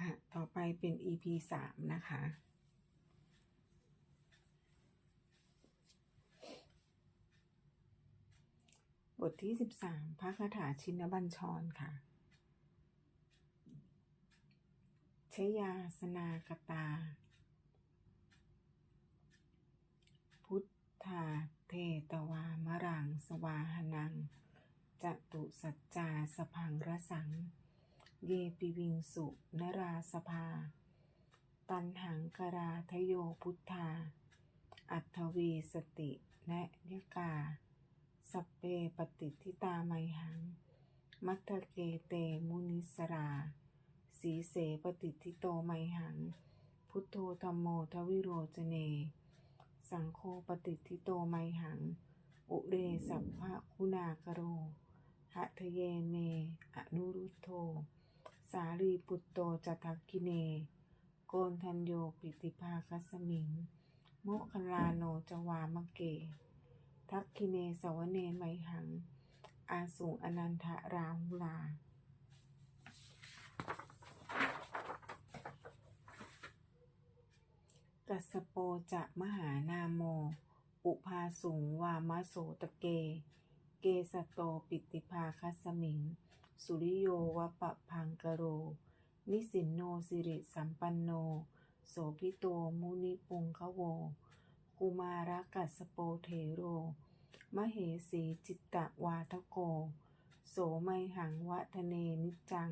ค่ะ ต่อไปเป็น EP สามนะคะ บทที่สิบสามพระคาถาชินบัญชรค่ะ ชยาสนากตา พุทธาเทตวามรังสวาหนังจตุสัจจาสพังระสัง เยปิวิงสุนราสภา ตันหังกราทโยพุทธา อัทวีสติและยกา สเปปฏิทิตาไมหัง มัทเกเตมุนิสรา สีเสปฏิทิโตไมหัง พุทโธธรรมโมทวิโรจเน สังโฆปฏิทิโตไมหัง อุเรสัพพะคุณากโรหะทะเยเม อนุรุตโธ สารีปุตโตจัตทักกิเน โกนทันโยปิติภาคัสมิง โมคคลาโนจวามะเก ทักคิเนสวเนไมหัง อาสุงอนันทะราหุลากัสโปจะมหานาโม อุภาสุงวามโสตะเก เกสโตปิติภาคัสมิง สุริโยวปะพังกโร นิสินโนสิริสัมปันโน โสพิโตมุนิปุงคะโว กุมารกัสโปเทโร มเหสีจิตตวาทโก โสไมหังวะทะเนนิจัง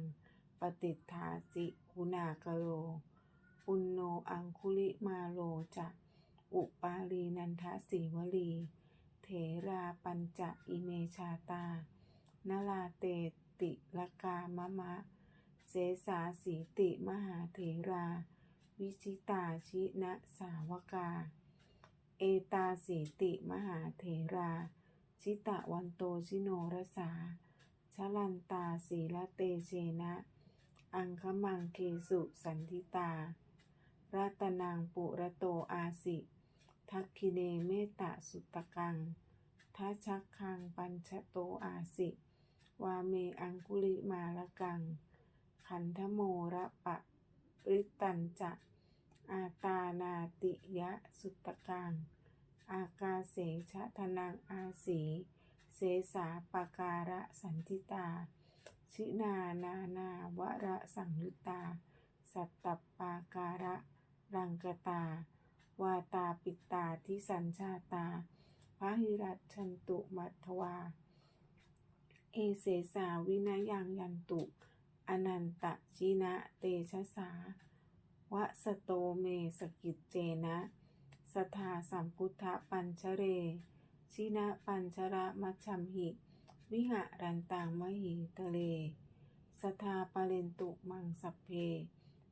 ปฏิทาสิกุณากโร ปุณโนอังคุลิมาโลจะอุปาลีนันทสีวลี เถราปัญจะอิเมชาตานลาเต ติลกามะมะ เสสาสีติมหาเถรา วิชิตาชินะสาวกา เอตาสีติมหาเถรา ชิตะวันโตชิโนรสาชลันตาสีละเตเชนะ อังคมังเคสุสันทิตา รัตนังปุระโตอาสิ ทักคิเนเมตตสุตตะกังทัชชักคังปัญชโตอาสิ วาเมอังคุลิมาละกัง ขันธโมระปะริตันจะ อาตานาติยะสุตตะกัง อากาเสชะทนังอาสีเสสาปาการะสันติตา ชินานานาวระสังยุตตาสัตตปาการะรังกตา วาตาปิตาทิสัญชาตาพระหิรัชชันตุมัทวา เอเสสาวินายังยันตุ อนันตชินะเตชะสาวะสโตเมสกิจเจนะสทาสัมพุทธปัญชเร ชินะปัญชระมัชชัมหิ วิหะรันตังมหิทะเลสทาปเรนตุมังสัพเพ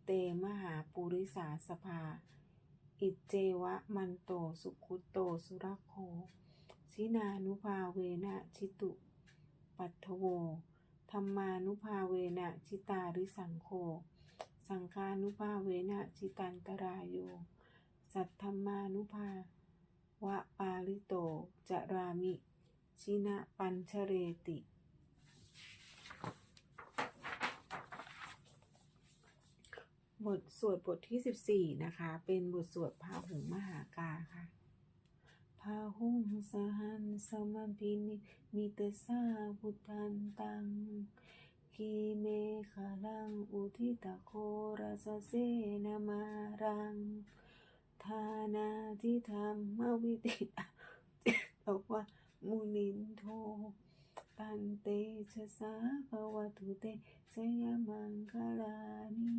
เตมหาปุริสาสภา อิจเจวะมันโตสุขุตโตสุรโค ชินานุภาเวนะชิตุ ปัทโว ธรรมานุภาเวนะชิตาริสังโฆ สังฆานุภาเวนะชิตันตรายโย สัทธรรมานุภาวะปาลิโตจารามิ ชินะปัญชเรติ บทสวดบทที่ 14 นะคะ เป็นบทสวดพาหุงมหากาค่ะ พาหุงสหันสมัมพินิมิตสาพุทธันตังกีเมฆาลังอุทิตาโคราสเสนามารังทานาทิธรรมวิติบอกว่ามุนินโทตันเตชะสาภวตุเตชยมังคลานี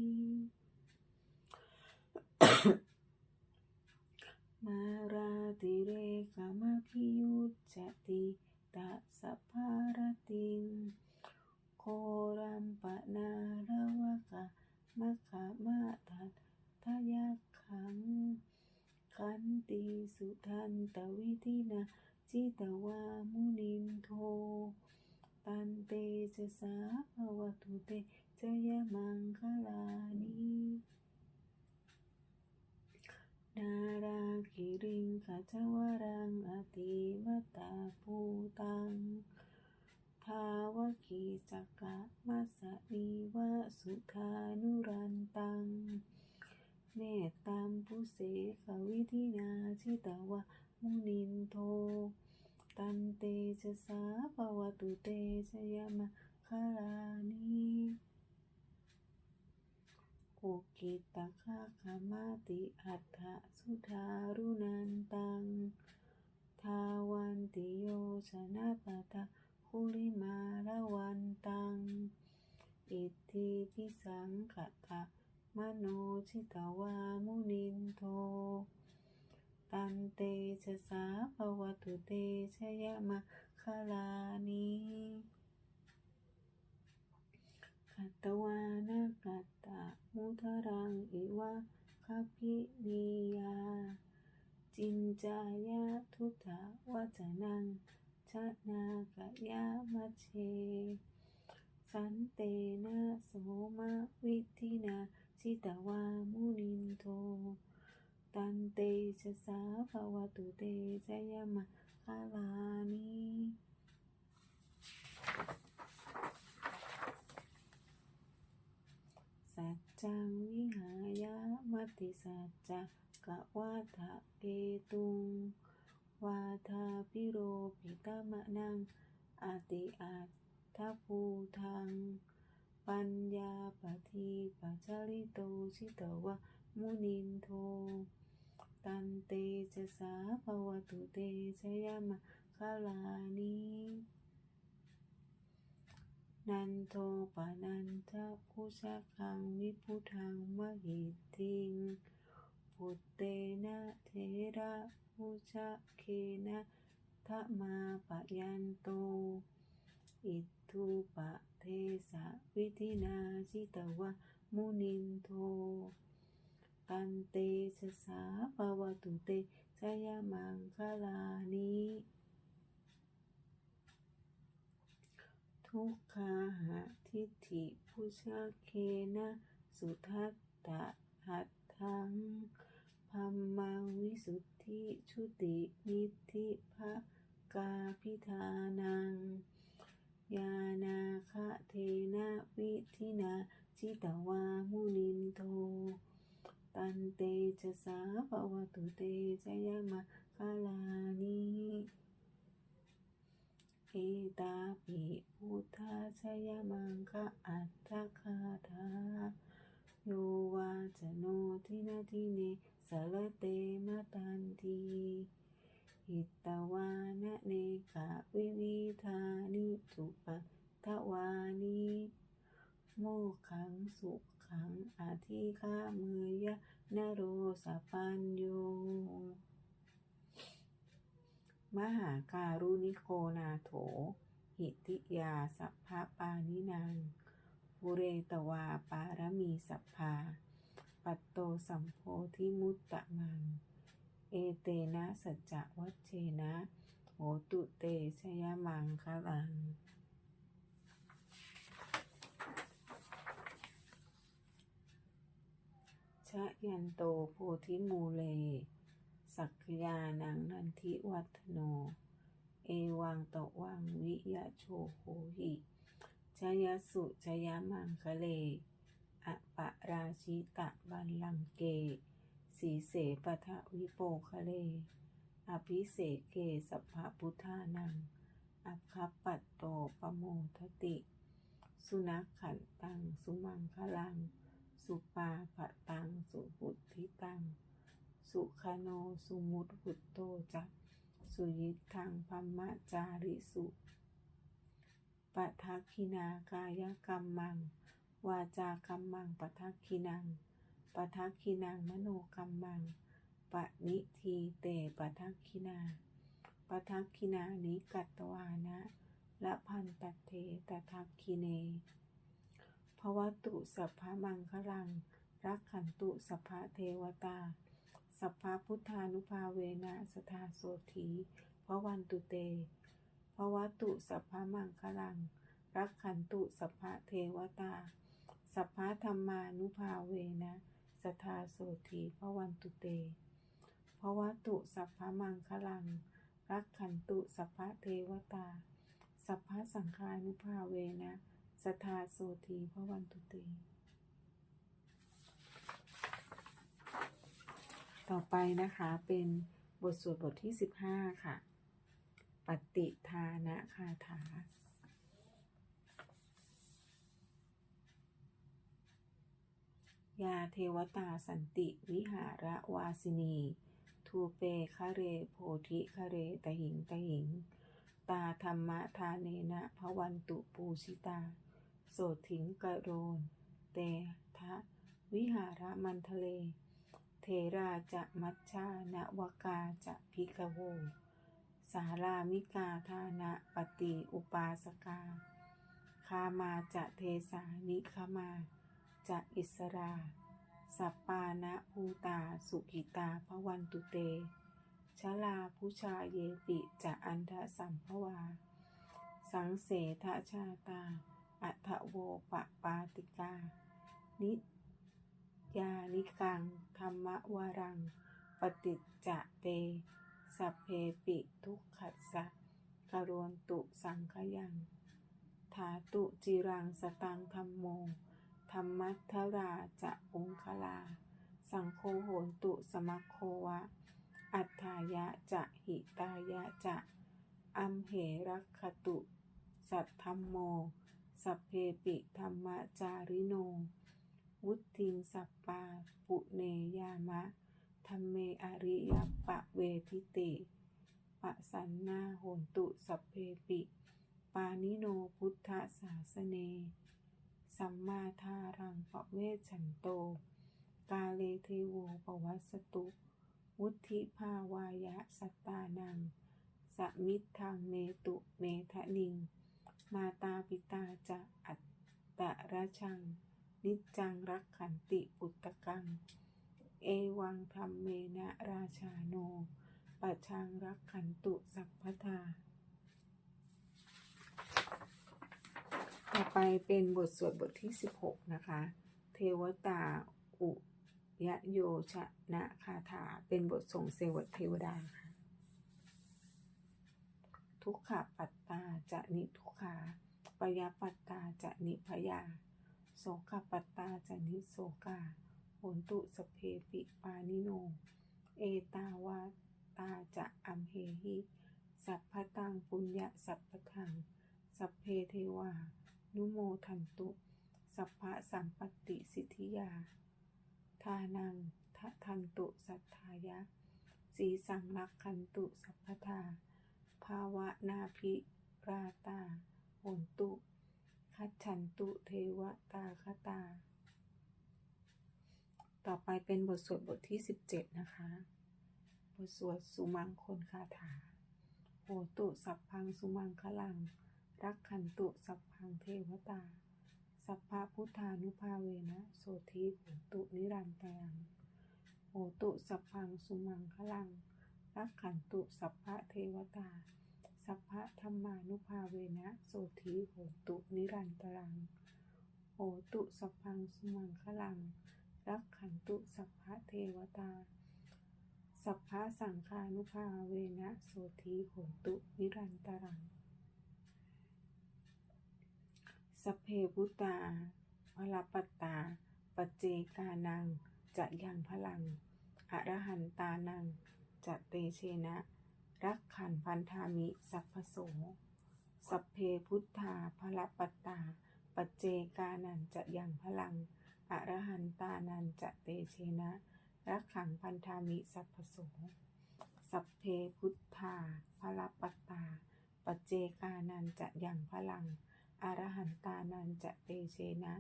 มาราติเรกามาพิยุจจติตะสัพพารติงโครัมปะนาระวะกะมะขะมะทัตทยักขังขันติสุทันตวิธินาจิตวามุนินโทตันเตชะสาภวตุเตจยมังคลานี นาราคิริงขจวรังอติมตตาภูตังททาวกีจักกะมัสสนีวะสุธานุรันตังเนตัมปุเสขวิธินาชิตวะมุนินโท ตันเตชะสาภวตุเตชะยมะคารานิ โอกิตะคะขมาติอัฏฐสุธารุนันตัง ทาวันติโยชนะปะทะคุลิมาละวันตัง อิทธิพิสังขตะมโนชิตวามุนินโท ตันเตชะสาภวตุเตชะยมะคลานิ ขัตตวานากัตตะมุทรังอิวะคพินิยา จินจายะทุตะวจนังชะนากะยามะเช สันเตนะโสมะวิธินาชิตวามุนินโท ตันเตชะสาภวตุเตชะยมะคาลานิสั จังวิหายะมัติสัจจะกะวาทะเกตุง วาทาพิโรปิตามะนังอาติอาทัภูทัง ปัญญาปทีปัจจาริโตชิตวะมุนินโท ตันเตชะสาภวตุเตชะยมะคาลานิ นันโทปะนันทะพุชะคังวิพุทังมหิทิงพุตเตนะเทระพุชะเคนะทะมาปะยันโต อิทุปะเทสะวิธินาชิตวะมุนินโทตันเตชะสาภวตุเตชะยมังคลานิ ทุกขาหะทิฏฐิพุชะเคนะ สุทัตตะหัตถังพัมมังวิสุทธิชุตินิธิภะกาพิธานัง ยานาคะเทนะวิธินาชิตวามุนินโท ตันเตชะสาภวตุเตชะยมะคาลานิ เอตาปิพุทธาชยมังคะอัตถคาถาโยวาจโนทินาทิเนสารเตมะตันทีหิตวานะเนกะวิวิธานิสุปะทวานิโมขังสุขังอาทิฆาเมยะนโรสปัญโย มหาการุณิโกนาโถ หิติยาสัพพะปานินางปุเรตวาปารมีสัพพา ปัตโตสัมโพธิมุตตะมัง เอเตนะสัจจะวัชเชนะโหตุเตชยมังคะลัง ชะยันโตโพธิมูเล สักยานังนันทิวัฒโน เอวังตะวังวิยะโชโหหิชยสุชยมังคะเลอปะราชิตะบันลังเก สีเสปะทะวิโปคะเล อภิเสเกสัพพะพุทธานังอัคคปัตโตปโมทติ สุนัขขันตัง สุมังคลัง สุปาปะตัง สุหุทิตัง สุขโนสุมุตหุตโตจักสุยิทังพัมมะจาริสุปะทักขินากายกรรมมัง วาจากรรมมังปะทักขินังปะทักขินังมโนกรรมมังปะนิทีเตปะทักขินาปะทักขินานิกัตตวานะละพันตัเทตทักขิเนภวตุสัพพะมังคลัง รักขันตุสัพพะเทวตา สัพพะพุทธานุภาเวนะสทาโสถีพระวันตุเตภวตุสัพพมังคลัง รักขันตุสัพพะเทวตา สัพพะธรรมานุภาเวนะสทาโสถีพระวันตุเตภวตุสัพพมังคลัง รักขันตุสัพพะเทวตา สัพพะสังฆานุภาเวนะสทาโสทีพระวันตุเต ต่อไปนะคะเป็นบทสวดบทที่ 15 ค่ะ ปฏิทานะคาถา ยาเทวตาสันติวิหาระวาสินี ทูเปคะเรโพธิคะเรตหิงตหิง ตาธรรมะทาเนนะพระวันตุปูชิตา โสถิงกะโรน เตทะวิหาระมันทะเล เทราจะมัชชานวกาจะพิกโว สารามิกาทานะปฏิอุปาสกา คามาจะเทสานิคมาจะอิสรา สัปปานะภูตาสุกิตาพวันตุเตชลาผู้ชาเยปิจะอันทะสัมภวา สังเสทชาตา อัทโวปปาติกา นิ ยานิกังธรรมวารัง ปฏิจจะเต สัพเพปิทุกขัสสะกรวนตุสังขยัง ถาตุจิรังสตังธรรมโม ธรรมัทธราจะองคลา สังโฆโหนตุสมัคโควะ อัฏฐายะจะหิตายะจะอัมเหรักขตุ สัทธรรมโม สัพเพปิธรรมจาริโน วุติงสัปปาปุเนยามะธรรมเมอริยปะเวทิติปะสันนาโหนตุสัพเพปิ ปานิโนพุทธศาสเน สัมมาทารังปะเวชันโต กาเลเทโวปวัสสตุ วุธิภาวายะสัตตานังสมิทธังเมตุเมทะนิง มาตาปิตาจะอัตตะระชัง นิจจังรักขันติปุตตะกัง เอวังธรรมเมนะราชาโนปัจชังรักขันตุสัพพทา ต่อไปเป็นบทสวดบทที่ 16 นะคะ เทวตาอุยะโยชนะคาถา เป็นบทส่งเสวตเทวดาค่ะ ทุกขปัตตาจะนิทุกขาปยาปัตตาจะนิพยา สกปัตตาจะนิโสกาโหนตุสเพปิปานิโน เอตาวาตาจะอัมเหหิสัพพตังปุญญาสัพพทัง สัพเพเทวา นุโมทันตุ สัพพะสัมปติสิทธิยา ทานังทะทันตุสัทธายะ สีสังรักขันตุสัพพทา ภาวะนาภิราตาโหนตุ คัจฉันตุเทวตาคตา ต่อไปเป็นบทสวดบทที่ 17 นะคะ บทสวดสุมังคลคาถา โหตุสัพพังสุมังคลัง รักขันตุสัพพังเทวตา สัพพะพุทธานุภาเวนะ โสธีโหตุนิรันตรัง โหตุสัพพังสุมังคลัง รักขันตุสัพพะเทวตา สัพพะธรรมานุภาเวนะโสธีโหตุนิรันตรัง โหตุสัพพังสุมังคลัง รักขันตุสัพพะเทวตา สัพพะสังฆานุภาเวนะโสธีโหตุนิรันตรังสพเพพุตตาพลปัตตา ปเจกานัง จะยังพลังอรหันตานัง จะเตเชนะ รักขันพันธามิ สัพพโส สัพเพพุทธาพลปัตตาปจเจกานันจะยังพลัง อรหันตานันจะเตเชนะ รักขังพันธามิ สัพพโส สัพเพพุทธาพลปัตตาปจเจกานันจะยังพลัง อรหันตานันจะเตเชนะ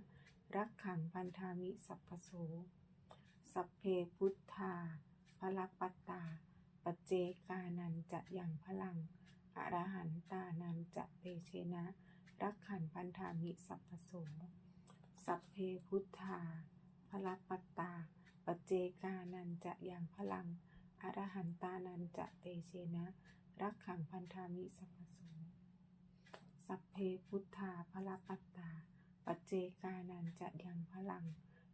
รักขังพันธามิ สัพพโส สัพเพพุทธาพลปัตตา ปจเจกานันจะยังพลัง อรหันตานันจะเตเชนะ รักขันพันธามิสัพพโสสัพเพพุทธาพลปัตตาปจเจกานันจะยังพลัง อรหันตานันจะเตเชนะ รักขังพันธามิสัพพโสสัพเพพุทธาพลปัตตา ปัจเจกานันจะยังพลัง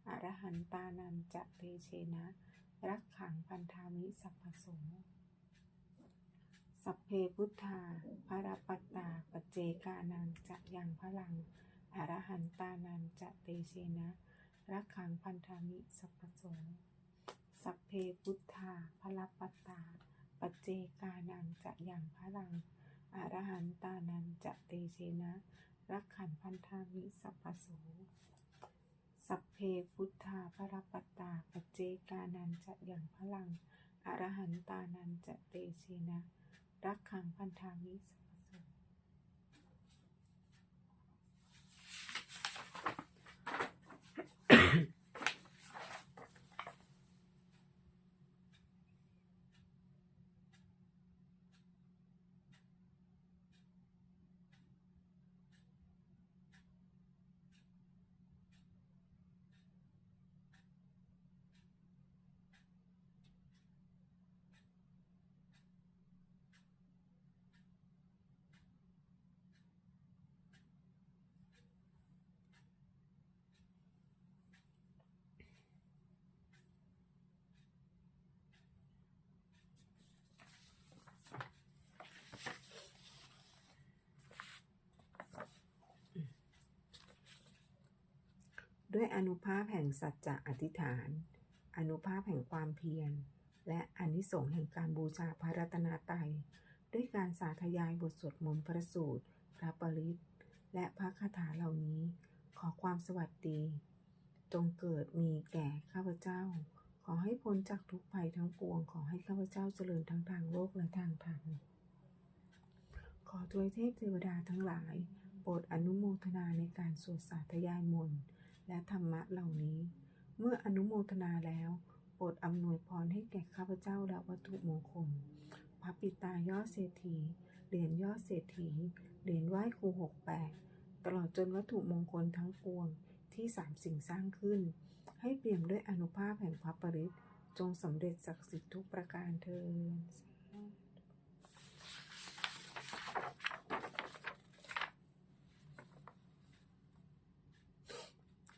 อรหันตานันจะเตเชนะ รักขังพันธามิสัพพโสสัพเพพุทธาภรปัตตาปเจกานังจะยังพลังอรหันตานันจะเตเชนะรักขังพันธามิสัพพโสสัพเพพุทธาภรปัตตาปเจกานังจะยังพลังอรหันตานันจะเตเชนะรักขันพันธามิสัพพโส สัพเพพุทธาภระปัตตาปเจกานันจะอย่างพลัง อรหันตานันจะเตเชนะ รักขังพันธามิส ด้วยอนุภาพแห่งสัจจะอธิษฐาน อนุภาพแห่งความเพียร และอนิสงส์แห่งการบูชาพระรัตนตรัย ด้วยการสาธยายบทสวดมนต์พระสูตร พระปริตและพระคาถาเหล่านี้ ขอความสวัสดี จงเกิดมีแก่ข้าพเจ้า ขอให้พ้นจากทุกภัยทั้งปวง ขอให้ข้าพเจ้าเจริญทั้งทางโลกและทางธรรม ขอทวยเทพเทวดาทั้งหลายโปรดอนุโมทนาในการสวดสาธยายมนต์ และธรรมะเหล่านี้ เมื่ออนุโมทนาแล้วโปรดอำนวยพรให้แก่ข้าพเจ้าและวัตถุมงคล พระปิตายอดเศรษฐี เหรียญยอดเศรษฐี เหรียญไหว้ครูหกแปดตลอดจนวัตถุมงคลทั้งปวงที่สามสิ่งสร้างขึ้น ให้เปี่ยมด้วยอนุภาพแห่งพระปริตจงสำเร็จศักดิ์สิทธิ์ทุกประการเทิน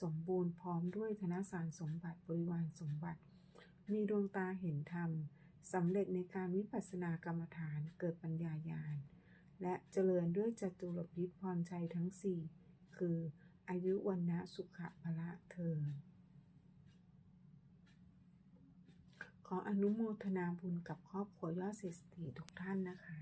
สมบูรณ์พร้อมด้วยธนสารสมบัติบริวารสมบัติ มีดวงตาเห็นธรรมสำเร็จในการวิปัสสนากรรมฐานเกิดปัญญาญาณ และเจริญด้วยจตุรพิษพรชัยทั้งสี่คืออายุวันนะสุขะพละเทินขออนุโมทนาบุญกับครอบครัวยอดเศรษฐีทุกท่านนะคะ